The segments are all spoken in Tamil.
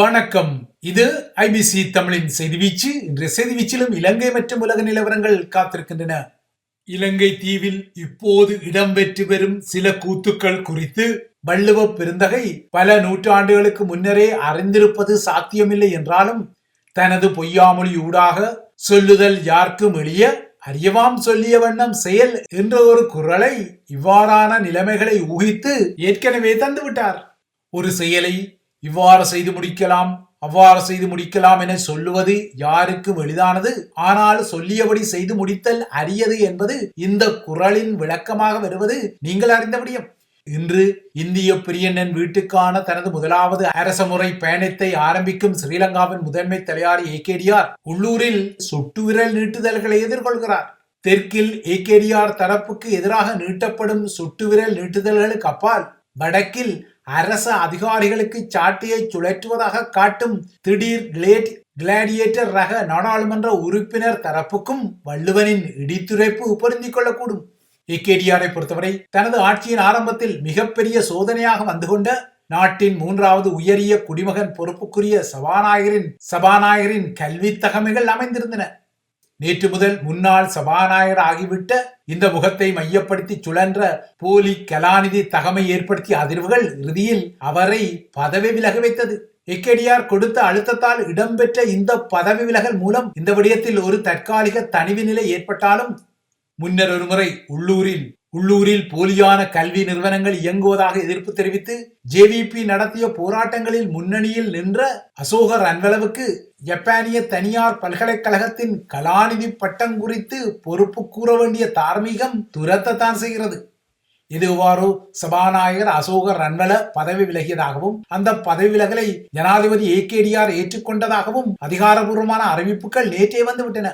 வணக்கம். இது ஐபிசி தமிழின் செய்தி வீச்சு. இன்றைய செய்தி வீச்சிலும் இலங்கை மற்றும் உலக நிலவரங்கள் காத்திருக்கின்றன. இலங்கை தீவில் இப்போது இடம்பெற்று வரும் சில கூத்துக்கள் குறித்து வள்ளுவ பெருந்தகை பல நூற்றாண்டுகளுக்கு முன்னரே அறிந்திருப்பது சாத்தியமில்லை என்றாலும் தனது பொய்யாமொழி ஊடாக சொல்லுதல் யார்க்கும் எளிய அறியவாம் சொல்லிய வண்ணம் செயல் என்ற ஒரு குரலை இவ்வாறான நிலைமைகளை ஊகித்து ஏற்கனவே தந்துவிட்டார். ஒரு செயலை இவ்வாறு செய்து முடிக்கலாம் அவ்வாறு செய்து முடிக்கலாம் என சொல்லுவது யாருக்கும் எளிதானது? ஆனால் சொல்லியபடி செய்து முடித்தல் அரியது என்பது இந்த குரலின் விளக்கமாக வருவது நீங்கள் அறிந்த முடியும் இன்று இந்திய பிரியண்ணன் வீட்டுக்கான தனது முதலாவது அரசமுறை பயணத்தை ஆரம்பிக்கும் ஸ்ரீலங்காவின் முதன்மை தலையாரி ஏகேடிஆர் உள்ளூரில் சுட்டு விரல் நீட்டுதல்களை எதிர்கொள்கிறார். தெற்கில் ஏகேடிஆர் தரப்புக்கு எதிராக நீட்டப்படும் சுட்டு விரல் நீட்டுதல்களுக்கு அப்பால் வடக்கில் அரச அதிகாரிகளுக்கு சாட்டையை சுழற்றுவதாக காட்டும் திடீர் கிளேட் கிளாடியேட்டர் ரக நாடாளுமன்ற உறுப்பினர் தரப்புக்கும் வள்ளுவனின் இடித்துரைப்பு பொருந்திக் கொள்ளக்கூடும். ஏகேடிஆரை பொறுத்தவரை தனது ஆட்சியின் ஆரம்பத்தில் மிகப்பெரிய சோதனையாக வந்து கொண்ட நாட்டின் மூன்றாவது உயரிய குடிமகன் பொறுப்புக்குரிய சபாநாயகரின் சபாநாயகரின் கல்வி தகமைகள் அமைந்திருந்தன. நேற்று முதல் முன்னாள் சபாநாயகர் ஆகிவிட்ட இந்த முகத்தை மையப்படுத்தி சுழன்ற போலி கலாநிதி தகமை ஏற்படுத்திய அதிர்வுகள் இறுதியில் அவரை பதவி விலக வைத்தது. எக்கடியார் கொடுத்த அழுத்தத்தால் இடம்பெற்ற இந்த பதவி விலகல் மூலம் இந்த விடயத்தில் ஒரு தற்காலிக தனிவு நிலை ஏற்பட்டாலும் முன்னர் ஒருமுறை உள்ளூரில் உள்ளூரில் போலியான கல்வி நிறுவனங்கள் இயங்குவதாக எதிர்ப்பு தெரிவித்து ஜேவிபி நடத்திய போராட்டங்களில் முன்னணியில் நின்ற அசோகர் அன்வளவுக்கு ஜப்பானிய தனியார் பல்கலைக்கழகத்தின் கலாநிதி பட்டம் குறித்து பொறுப்பு கூற வேண்டிய தார்மீகம் துரத்தத்தான் செய்கிறது. இதுவாறு சபாநாயகர் அசோகர் ரன்வல பதவி விலகியதாகவும் அந்த பதவி விலகலை ஜனாதிபதி ஏகேடிஆர் ஏற்றுக்கொண்டதாகவும் அதிகாரபூர்வமான அறிவிப்புகள் நேற்றே வந்துவிட்டன.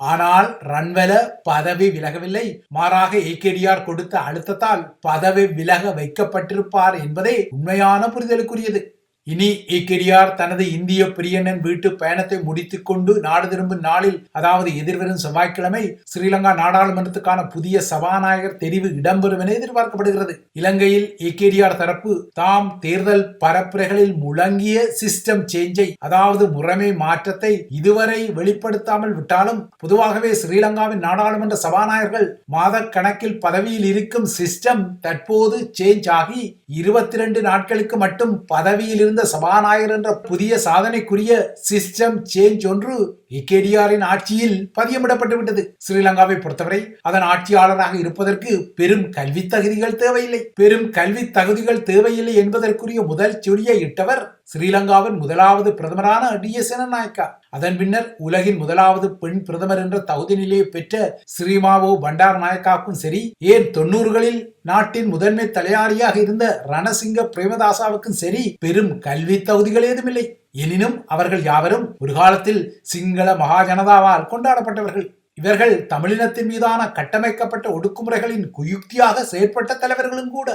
ஆனால் ரன்வெல பதவி விலகவில்லை. மாறாக ஏகேடிஆர் கொடுத்த அழுத்தத்தால் பதவி விலக வைக்கப்பட்டிருப்பார் என்பதே உண்மையான புரிதலுக்குரியது. இனி இக்கெடியார் தனது இந்திய பிரியனன் வீட்டு பயணத்தை முடித்துக்கொண்டு நாடு திரும்பும் நாளில் அதாவது எதிர்வரும் செவ்வாய்க்கிழமை ஸ்ரீலங்கா நாடாளுமன்றத்துக்கான புதிய சபாநாயகர் தெரிவு இடம்பெறும் என எதிர்பார்க்கப்படுகிறது. இலங்கையில் இக்கெடியார் தரப்பு தாம் தேர்தல் பரப்புரைகளில் முழங்கிய சிஸ்டம் சேஞ்சை அதாவது முறைமை மாற்றத்தை இதுவரை வெளிப்படுத்தாமல் விட்டாலும் பொதுவாகவே ஸ்ரீலங்காவின் நாடாளுமன்ற சபாநாயகர்கள் மாத கணக்கில் பதவியில் இருக்கும் சிஸ்டம் தற்போது சேஞ்ச் ஆகி இருபத்தி ரெண்டு நாட்களுக்கு மட்டும் பதவியில் இருந்த சபாநாயகர் என்ற புதிய சாதனைக்குரிய சிஸ்டம் சேஞ்ச் ஒன்று இக்கேடிஆரின் ஆட்சியில் பதியமிடப்பட்டு விட்டது. ஸ்ரீலங்காவை பொறுத்தவரை அதன் ஆட்சியாளராக இருப்பதற்கு பெரும் கல்வி தகுதிகள் தேவையில்லை. பெரும் கல்வி தகுதிகள் தேவையில்லை என்பதற்குரிய முதல் சுடியை இட்டவர் ஸ்ரீலங்காவின் முதலாவது பிரதமரான டி எஸ் நாயக்கா அதன் பின்னர் உலகின் முதலாவது பெண் பிரதமர் என்ற தகுதி நிலையை பெற்ற ஸ்ரீமாவோ பண்டார் நாயக்காவுக்கும் சரி ஏன் தொன்னூறுகளில் நாட்டின் முதன்மை தலையாரியாக இருந்த ரணசிங்க பிரேமதாசாவுக்கும் சரி பெரும் கல்வி தகுதிகள் ஏதுமில்லை. எனினும் அவர்கள் யாவரும் ஒரு காலத்தில் சிங்கள மகாஜனதாவால் கொண்டாடப்பட்டவர்கள். இவர்கள் தமிழினத்தின் மீதான கட்டமைக்கப்பட்ட ஒடுக்குமுறைகளின் குயுக்தியாக செயற்பட்ட தலைவர்களும் கூட.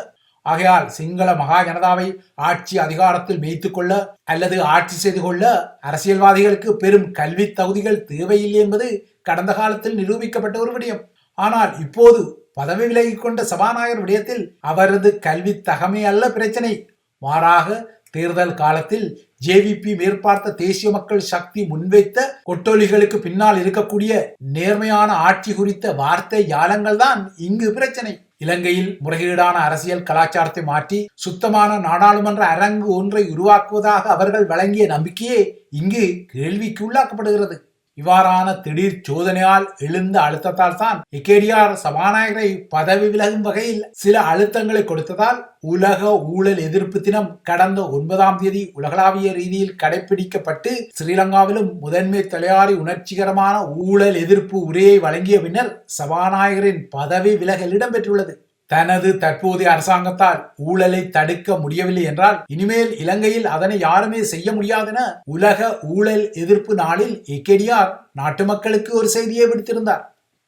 ஆகையால் சிங்கள மகா ஜனதாவை ஆட்சி அதிகாரத்தில் மேய்த்து கொள்ள அல்லது ஆட்சி செய்து கொள்ள அரசியல்வாதிகளுக்கு பெரும் கல்வி தகுதிகள் தேவையில்லை என்பது கடந்த காலத்தில் நிரூபிக்கப்பட்ட ஒரு விடயம். ஆனால் இப்போது பதவி விலகிக் கொண்ட சபாநாயகர் விடயத்தில் அவரது கல்வி தகமை அல்ல பிரச்சனை. மாறாக தேர்தல் காலத்தில் ஜேவிபி மேற்பார்த்த தேசிய மக்கள் சக்தி முன்வைத்த கொட்டோலிகளுக்கு பின்னால் இருக்கக்கூடிய நேர்மையான ஆட்சி குறித்த வார்த்தை யாலங்கள் தான் இங்கு பிரச்சனை. இலங்கையில் முறைகேடான அரசியல் கலாச்சாரத்தை மாற்றி சுத்தமான நாடாளுமன்ற அரங்கு ஒன்றை உருவாக்குவதாக அவர்கள் வழங்கிய நம்பிக்கையே இங்கு கேள்விக்கு உள்ளாக்கப்படுகிறது. இவ்வாறான திடீர் சோதனையால் எழுந்த அழுத்தத்தால் தான் எக்கேடிஆர் சபாநாயகரை பதவி விலகும் வகையில் சில அழுத்தங்களை கொடுத்ததால் உலக ஊழல் எதிர்ப்பு தினம் கடந்த ஒன்பதாம் தேதி உலகளாவிய ரீதியில் கடைபிடிக்கப்பட்டு ஸ்ரீலங்காவிலும் முதன்மை தலையாரி உணர்ச்சிகரமான ஊழல் எதிர்ப்பு உரையை வழங்கிய பின்னர் சபாநாயகரின் பதவி விலகல் இடம்பெற்றுள்ளது. தனது தற்போதைய அரசாங்கத்தால் ஊழலை தடுக்க முடியவில்லை என்றால் இனிமேல் இலங்கையில் அதனை யாருமே செய்ய முடியாதென உலக ஊழல் எதிர்ப்பு நாளில் இக்கெடியார் நாட்டு மக்களுக்கு ஒரு செய்தியை விடுத்திருந்தார்.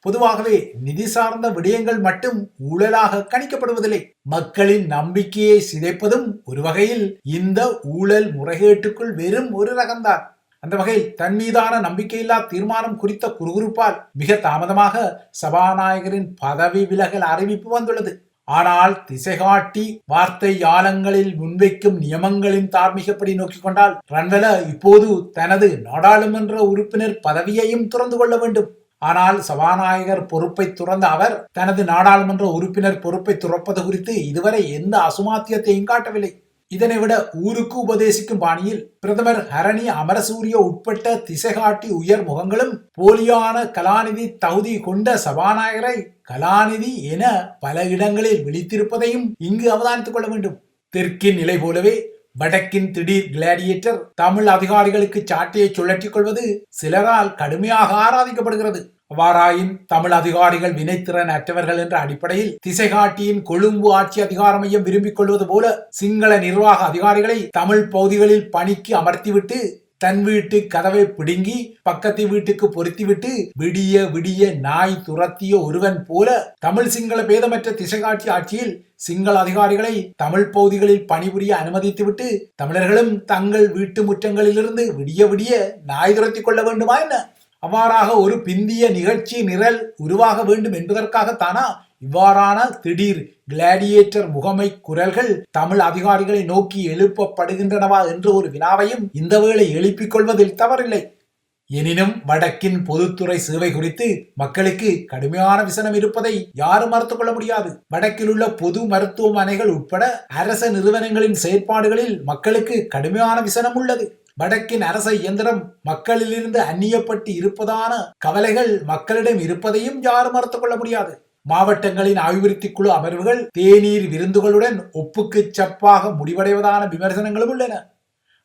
பொதுவாகவே நிதி சார்ந்த விடயங்கள் மட்டும் ஊழலாக கணிக்கப்படுவதில்லை. மக்களின் நம்பிக்கையை சிதைப்பதும் ஒரு வகையில் இந்த ஊழல் முறைகேட்டுக்குள் வெறும் ஒரு ரகம்தான். அந்த வகையில் தன் மீதான நம்பிக்கையில்லா தீர்மானம் குறித்த குறுகுறுப்பால் மிக தாமதமாக சபாநாயகரின் பதவி விலகல் அறிவிப்பு வந்துள்ளது. ஆனால் திசைகாட்டி வார்த்தை யாலங்களில் முன்வைக்கும் நியமங்களின் தார்மீகப்படி நோக்கிக் கொண்டால் ரன்வெல இப்போது தனது நாடாளுமன்ற உறுப்பினர் பதவியையும் துறந்து கொள்ள வேண்டும். ஆனால் சபாநாயகர் பொறுப்பை துறந்த அவர் தனது நாடாளுமன்ற உறுப்பினர் பொறுப்பை துறப்பது குறித்து இதுவரை எந்த அசுமாத்தியத்தையும் காட்டவில்லை. இதனை விட ஊருக்கு உபதேசிக்கும் பாணியில் பிரதமர் ஹரணி அமரசூரிய உட்பட்ட திசைகாட்டி உயர் முகங்களும் போலியான கலாநிதி தகுதி கொண்ட சபாநாயகரை கலாநிதி என பல இடங்களில் விழித்திருப்பதையும் இங்கு அவதானித்துக் கொள்ள வேண்டும். தெற்கின் நிலை போலவே வடக்கின் திடீர் கிளாடியேட்டர் தமிழ் அதிகாரிகளுக்கு சாட்டையை சுழற்றிக் கொள்வது சிலரால் கடுமையாக ஆராதிக்கப்படுகிறது. அவ்வாறாயின் தமிழ் அதிகாரிகள் வினைத்திறன் அற்றவர்கள் என்ற அடிப்படையில் திசைகாட்டியின் கொழும்பு ஆட்சி அதிகார மையம் விரும்பிக் கொள்வது போல சிங்கள நிர்வாக அதிகாரிகளை தமிழ் பகுதிகளில் பணிக்கு அமர்த்திவிட்டு தன் வீட்டு கதவை பிடுங்கி பக்கத்து வீட்டுக்கு பொருத்திவிட்டு விடிய விடிய நாய் துரத்திய ஒருவன் போல தமிழ் சிங்கள பேதமற்ற திசைகாட்சி ஆட்சியில் சிங்கள அதிகாரிகளை தமிழ் பகுதிகளில் பணிபுரிய அனுமதித்துவிட்டு தமிழர்களும் தங்கள் வீட்டு முற்றங்களிலிருந்து விடிய விடிய நாய் துரத்தி கொள்ள வேண்டுமா என்ன? அவ்வாறாக ஒரு பிந்திய நிகழ்ச்சி நிரல் உருவாக வேண்டும் என்பதற்காகத்தானா? இவ்வாறான திடீர் கிளாடியேட்டர் முகமை குரல்கள் தமிழ் அதிகாரிகளை நோக்கி எழுப்பப்படுகின்றனவா என்ற ஒரு வினாவையும் இந்த வேளை எழுப்பிக் கொள்வதில் தவறில்லை. எனினும் வடக்கின் பொதுத்துறை சேவை குறித்து மக்களுக்கு கடுமையான விசனம் இருப்பதை யாரும் மறுத்துக் கொள்ள முடியாது. வடக்கில் உள்ள பொது மருத்துவமனைகள் உட்பட அரச நிறுவனங்களின் செயற்பாடுகளில் மக்களுக்கு கடுமையான விசனம் உள்ளது. வடக்கின் அரச இயந்திரம் மக்களிலிருந்து அந்நியப்பட்டு இருப்பதான கவலைகள் மக்களிடம் இருப்பதையும் யாரும் மறுத்துக் கொள்ள முடியாது. மாவட்டங்களின் அபிவிருத்தி குழு அமர்வுகள் தேநீர் விருந்துகளுடன் ஒப்புக்கு சப்பாக முடிவடைவதான விமர்சனங்களும் உள்ளன.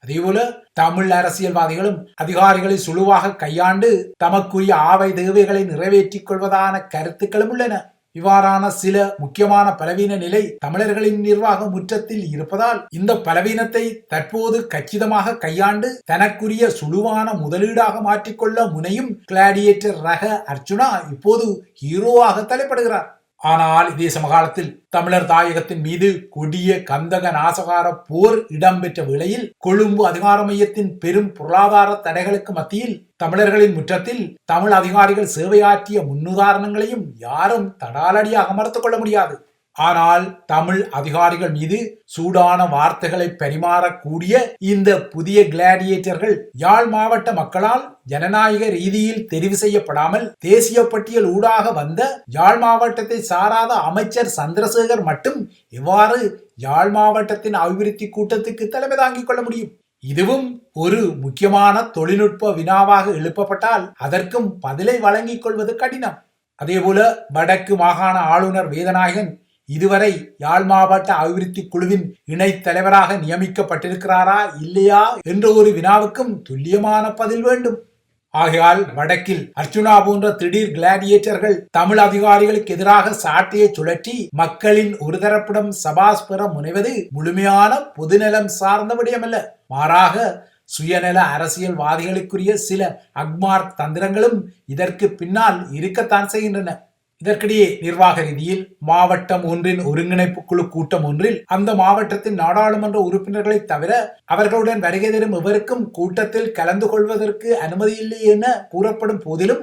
அதேபோல தமிழ் அரசியல்வாதிகளும் அதிகாரிகளை சுழுவாக கையாண்டு தமக்குரிய ஆவை தேவைகளை நிறைவேற்றிக் கொள்வதான கருத்துக்களும் உள்ளன. இவ்வாறான சில முக்கியமான பலவீன நிலை தமிழர்களின் நிர்வாக முற்றத்தில் இருப்பதால் இந்த பலவீனத்தை தற்போது கச்சிதமாக கையாண்டு தனக்குரிய சுழுவான முதலீடாக மாற்றிக்கொள்ள முனையும் கிளாடியேட்டர் ரக அர்ச்சுனா இப்போது ஹீரோவாக தலைப்படுகிறார். ஆனால் இதே சமகாலத்தில் தமிழர் தாயகத்தின் மீது கொடிய கந்தக நாசகார போர் இடம்பெற்ற வேளையில் கொழும்பு அதிகார மையத்தின் பெரும் பொருளாதார தடைகளுக்கு மத்தியில் தமிழர்களின் முற்றத்தில் தமிழ் அதிகாரிகள் சேவையாற்றிய முன்னுதாரணங்களையும் யாரும் தடாலடியாக மறுத்துக் கொள்ள முடியாது. ஆனால் தமிழ் அதிகாரிகள் மீது சூடான வார்த்தைகளை பரிமாறக்கூடிய இந்த புதிய கிளாடியேட்டர்கள் யாழ் மாவட்ட மக்களால் ஜனநாயக ரீதியில் தெரிவு செய்யப்படாமல் தேசிய பட்டியல் ஊடாக வந்த யாழ் மாவட்டத்தை சாராத அமைச்சர் சந்திரசேகர் மட்டும் எவ்வாறு யாழ் மாவட்டத்தின் அபிவிருத்தி கூட்டத்துக்கு தலைமை தாங்கிக் கொள்ள முடியும்? இதுவும் ஒரு முக்கியமான தொழில்நுட்ப வினாவாக எழுப்பப்பட்டால் அதற்கும் பதிலை வழங்கிக் கொள்வது கடினம். அதேபோல வடக்கு மாகாண ஆளுநர் வேதநாயகன் இதுவரை யாழ் மாவட்ட அபிவிருத்தி குழுவின் இணைத் தலைவராக நியமிக்கப்பட்டிருக்கிறாரா இல்லையா என்ற ஒரு வினாவுக்கும் துல்லியமான பதில் வேண்டும். ஆகையால் வடக்கில் அர்ச்சுனா போன்ற திடீர் கிளாடியேட்டர்கள் தமிழ் அதிகாரிகளுக்கு எதிராக சாட்டையை சுழற்றி மக்களின் ஒருதரப்பிடம் சபாஸ் பெற முனைவது முழுமையான பொதுநலம் சார்ந்த விடயமல்ல. மாறாக சுயநல அரசியல்வாதிகளுக்குரிய சில அக்மார்க் தந்திரங்களும் இதற்கு பின்னால் இருக்கத்தான் செய்கின்றன. இதற்கிடையே நிர்வாக ரீதியில் மாவட்டம் ஒன்றின் ஒருங்கிணைப்பு குழு கூட்டம் ஒன்றில் அந்த மாவட்டத்தின் நாடாளுமன்ற உறுப்பினர்களை தவிர அவர்களுடன் வருகை தரும் எவருக்கும் கூட்டத்தில் கலந்து கொள்வதற்கு அனுமதி இல்லை என கூறப்படும் போதிலும்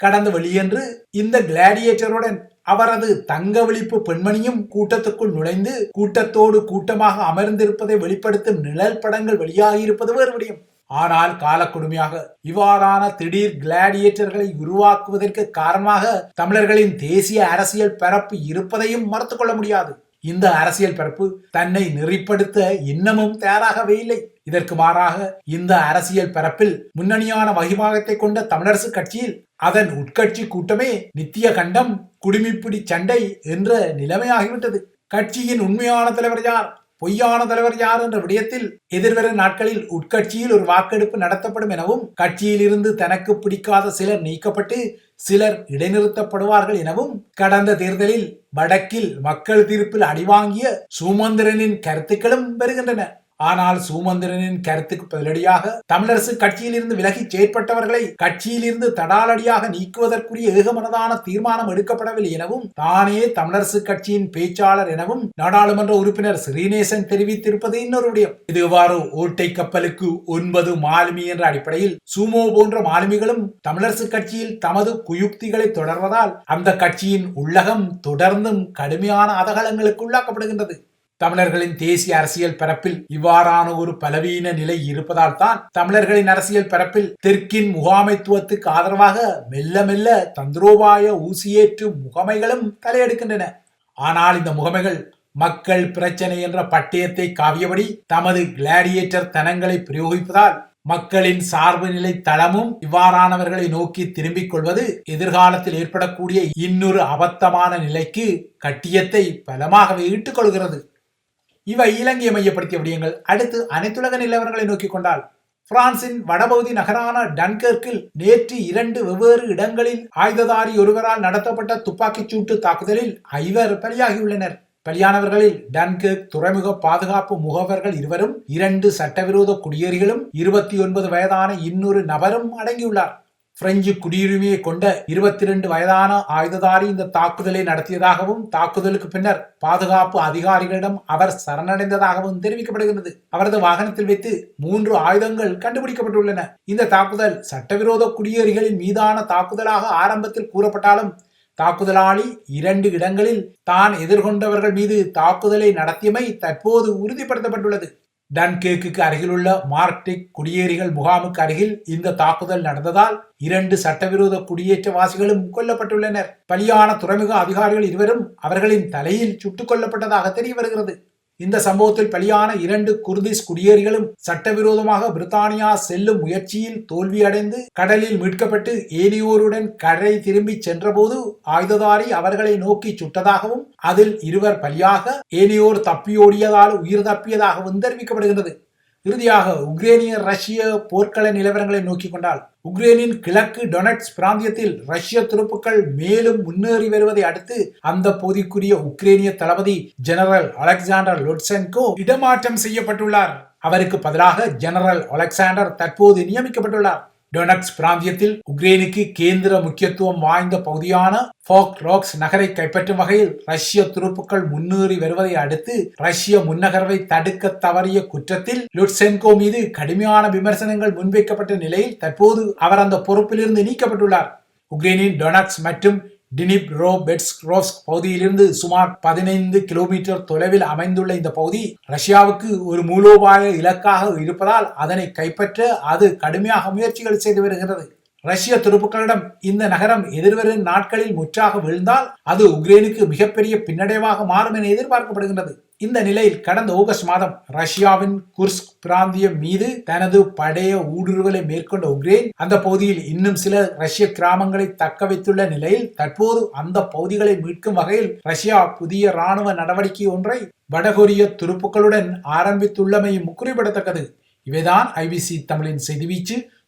கடந்த வெளியன்று இந்த கிளாடியேட்டருடன் அவரது தங்க விழிப்பு பெண்மணியும் கூட்டத்துக்குள் நுழைந்து கூட்டத்தோடு கூட்டமாக அமர்ந்திருப்பதை வெளிப்படுத்தும் நிழல் படங்கள் வெளியாகியிருப்பது வேறு விடயம். ஆனால் காலக்கொடுமையாக இவ்வாறான திடீர் கிளாடியேட்டர்களை உருவாக்குவதற்கு காரணமாக தமிழர்களின் தேசிய அரசியல் பரப்பு இருப்பதையும் மறுத்துக்கொள்ள முடியாது. இந்த அரசியல் பரப்பு தன்னை நெறிப்படுத்த இன்னமும் தயாராகவே இல்லை. இதற்கு மாறாக இந்த அரசியல் பரப்பில் முன்னணியான வகிபாகத்தை கொண்ட தமிழரசு கட்சியில் அதன் உட்கட்சி கூட்டமே நித்திய கண்டம் குடிமிப்பிடி சண்டை என்ற நிலைமையாகிவிட்டது. கட்சியின் உண்மையான தலைவர் யார்? பொய்யான தலைவர் யார் என்ற விடயத்தில் எதிர்வரும் நாட்களில் உட்கட்சியில் ஒரு வாக்கெடுப்பு நடத்தப்படும் எனவும் கட்சியில் இருந்து தனக்கு பிடிக்காத சிலர் நீக்கப்பட்டு சிலர் இடைநிறுத்தப்படுவார்கள் எனவும் கடந்த தேர்தலில் வடக்கில் மக்கள் தீர்ப்பில் அடிவாங்கிய சுமந்திரனின் கருத்துக்களும் வருகின்றன. ஆனால் சுமந்திரனின் கருத்துக்கு பதிலடியாக தமிழரசு கட்சியிலிருந்து விலகி செயற்பட்டவர்களை கட்சியிலிருந்து தடாலடியாக நீக்குவதற்குரிய ஏகமனதான தீர்மானம் எடுக்கப்படவில்லை எனவும் தானே தமிழரசு கட்சியின் பேச்சாளர் எனவும் நாடாளுமன்ற உறுப்பினர் ஸ்ரீநேசன் தெரிவித்திருப்பது இன்னொரு விடயம் இதுவாறு ஓட்டை கப்பலுக்கு ஒன்பது மாலுமி என்ற அடிப்படையில் சுமோ போன்ற மாலுமிகளும் தமிழரசு கட்சியில் தமது குயுக்திகளை தொடர்வதால் அந்த கட்சியின் உள்ளகம் தொடர்ந்தும் கடுமையான அதகலங்களுக்கு உள்ளாக்கப்படுகின்றது. தமிழர்களின் தேசிய அரசியல் பரப்பில் இவ்வாறான ஒரு பலவீன நிலை இருப்பதால் தான் தமிழர்களின் அரசியல் பரப்பில் தெற்கின் முகாமைத்துவத்துக்கு ஆதரவாக மெல்ல மெல்ல தந்திரோபாய ஊசியேற்று முகமைகளும் தலையெடுக்கின்றன. ஆனால் இந்த முகமைகள் மக்கள் பிரச்சனை என்ற பட்டயத்தை காவியபடி தமது கிளாடியேட்டர் தனங்களை பிரயோகிப்பதால் மக்களின் சார்பு நிலை தளமும் இவ்வாறானவர்களை நோக்கி திரும்பிக் கொள்வது எதிர்காலத்தில் ஏற்படக்கூடிய இன்னொரு அபத்தமான நிலைக்கு கட்டியத்தை பலமாகவே இட்டுக் கொள்கிறது. இவை இலங்கையை மையப்படுத்திய விடயங்கள். அடுத்து அனைத்துலக நிலவரங்களை நோக்கிக் கொண்டால் பிரான்சின் வடபகுதி நகரான டன்கர்க்கில் நேற்று இரண்டு வெவ்வேறு இடங்களில் ஆயுததாரி ஒருவரால் நடத்தப்பட்ட துப்பாக்கிச் சூட்டு தாக்குதலில் ஐவர் பலியாகியுள்ளனர். பலியானவர்களில் டன்கர்க் துறைமுக பாதுகாப்பு முகவர்கள் இருவரும் இரண்டு சட்டவிரோத குடியேறிகளும் இருபத்தி ஒன்பது வயதான இன்னொரு நபரும் அடங்கியுள்ளார். பிரெஞ்சு குடியுரிமையை கொண்ட இருபத்தி ரெண்டு வயதான ஆயுததாரி இந்த தாக்குதலை நடத்தியதாகவும் தாக்குதலுக்கு பின்னர் பாதுகாப்பு அதிகாரிகளிடம் அவர் சரணடைந்ததாகவும் தெரிவிக்கப்படுகிறது அவரது வாகனத்தில் வைத்து மூன்று ஆயுதங்கள் கண்டுபிடிக்கப்பட்டுள்ளன. இந்த தாக்குதல் சட்டவிரோத குடியேறிகளின் மீதான தாக்குதலாக ஆரம்பத்தில் கூறப்பட்டாலும் தாக்குதலாளி இரண்டு இடங்களில் தான் எதிர்கொண்டவர்கள் மீது தாக்குதலை நடத்தியமை தற்போது உறுதிப்படுத்தப்பட்டுள்ளது. டன்கேக்கு அருகிலுள்ள மார்க்டிக் குடியேறிகள் முகாமுக்கு அருகில் இந்த தாக்குதல் நடந்ததால் இரண்டு சட்டவிரோத குடியேற்றவாசிகளும் கொல்லப்பட்டுள்ளனர். பலியான துறைமுக அதிகாரிகள் இருவரும் அவர்களின் தலையில் சுட்டுக் கொல்லப்பட்டதாக தெரிய வருகிறது இந்த சம்பவத்தில் பலியான இரண்டு குர்திஷ் குடியேறிகளும் சட்டவிரோதமாக பிரித்தானியா செல்லும் முயற்சியில் தோல்வியடைந்து கடலில் மீட்கப்பட்டு ஏனியோருடன் கரை திரும்பி சென்றபோது ஆயுததாரி அவர்களை நோக்கி சுட்டதாகவும் அதில் இருவர் பலியாக ஏனியோர் தப்பியோடியதால் உயிர் தப்பியதாகவும் தெரிவிக்கப்படுகின்றது. இறுதியாக உக்ரேனிய ரஷ்ய போர்க்கள நிலவரங்களை நோக்கிக் கொண்டால் உக்ரேனின் கிழக்கு டொனட்ஸ் பிராந்தியத்தில் ரஷ்ய துருப்புக்கள் மேலும் முன்னேறி வருவதை அடுத்து அந்த பகுதிக்குரிய உக்ரேனிய தளபதி ஜெனரல் அலெக்சாண்டர் லொட்சென்கோ இடமாற்றம் செய்யப்பட்டுள்ளார். அவருக்கு பதிலாக ஜெனரல் அலெக்சாண்டர் தற்போது நியமிக்கப்பட்டுள்ளார். டொனக்ஸ் பிராந்தியத்தில் உக்ரைனுக்கு கேந்திர முக்கியத்துவம் வாய்ந்த பகுதியான ஃபோக் ராக்ஸ் நகரை கைப்பற்றும் வகையில் ரஷ்ய துருப்புக்கள் முன்னேறி வருவதை அடுத்து ரஷ்ய முன்னகர்வை தடுக்க தவறிய குற்றத்தில் லுட்சென்கோ மீது கடுமையான விமர்சனங்கள் முன்வைக்கப்பட்ட நிலையில் தற்போது அவர் அந்த பொறுப்பிலிருந்து நீக்கப்பட்டுள்ளார். உக்ரைனின் டொனக்ஸ் மற்றும் டினிப் ரோ பெட்ஸ்க்ரோஸ்க் பகுதியிலிருந்து சுமார் பதினைந்து கிலோமீட்டர் தொலைவில் அமைந்துள்ள இந்த பகுதி ரஷ்யாவுக்கு ஒரு மூலோபாய இலக்காக இருப்பதால் அதனை கைப்பற்ற அது கடுமையாக முயற்சிகள் செய்து வருகிறது. ரஷ்ய துருப்புக்களிடம் இந்த நகரம் எதிர்வரும் நாட்களில் முற்றாக விழுந்தால் அது உக்ரைனுக்கு மிகப்பெரிய பின்னடைவாக மாறும் என எதிர்பார்க்கப்படுகின்றது. இந்த நிலையில் கடந்த ஆகஸ்ட் மாதம் ரஷ்யாவின் குர்ஸ்க் பிராந்தியம் மீது தனது படைய ஊடுருவலை மேற்கொண்ட உக்ரைன் அந்த பகுதியில் இன்னும் சில ரஷ்ய கிராமங்களை தக்க வைத்துள்ள நிலையில் தற்போது அந்த பகுதிகளை மீட்கும் வகையில் ரஷ்யா புதிய ராணுவ நடவடிக்கை ஒன்றை வடகொரிய துருப்புக்களுடன் ஆரம்பித்துள்ளமையும் குறிப்பிடத்தக்கது. இவைதான் ஐபிசி தமிழின் செய்தி வீச்சு